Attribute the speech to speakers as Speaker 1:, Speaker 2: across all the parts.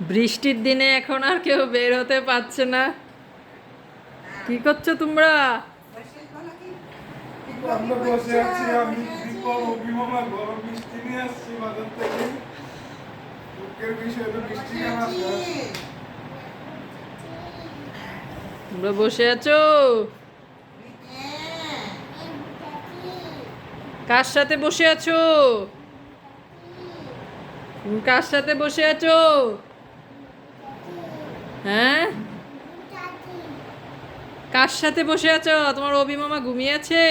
Speaker 1: বৃষ্টির দিনে এখন আর কেউ বের হতে পারছে না। কি করছ তোমরা? তোমরা বসে আছো? কার সাথে বসে আছো? কার সাথে বসে আছো? হ্যাঁ? কার সাথে বসে আছো? তোমার অভিমামা ঘুমিয়ে আছে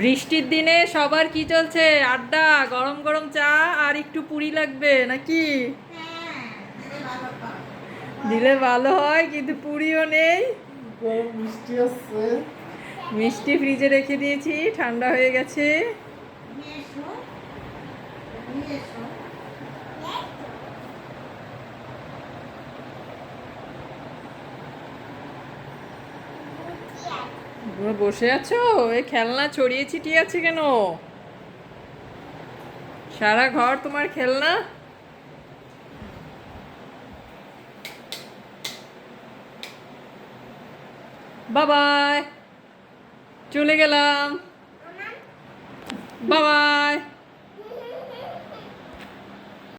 Speaker 1: বৃষ্টির দিনে সবার কি চলছে? আড্ডা গরম গরম চা আর একটু পুরি লাগবে নাকি? দিলে ভালো হয় কিন্তু পুরিও নেই।
Speaker 2: মিষ্টি আসছে
Speaker 1: মিষ্টি ফ্রিজে রেখে দিয়েছি ঠান্ডা হয়ে গেছে। বসে আছো? এই খেলনা ছড়িয়ে ছিটিয়ে আছে কেন? সারা ঘর তোমার খেলনা? বাবাই, চলে গেলাম। বাবাই।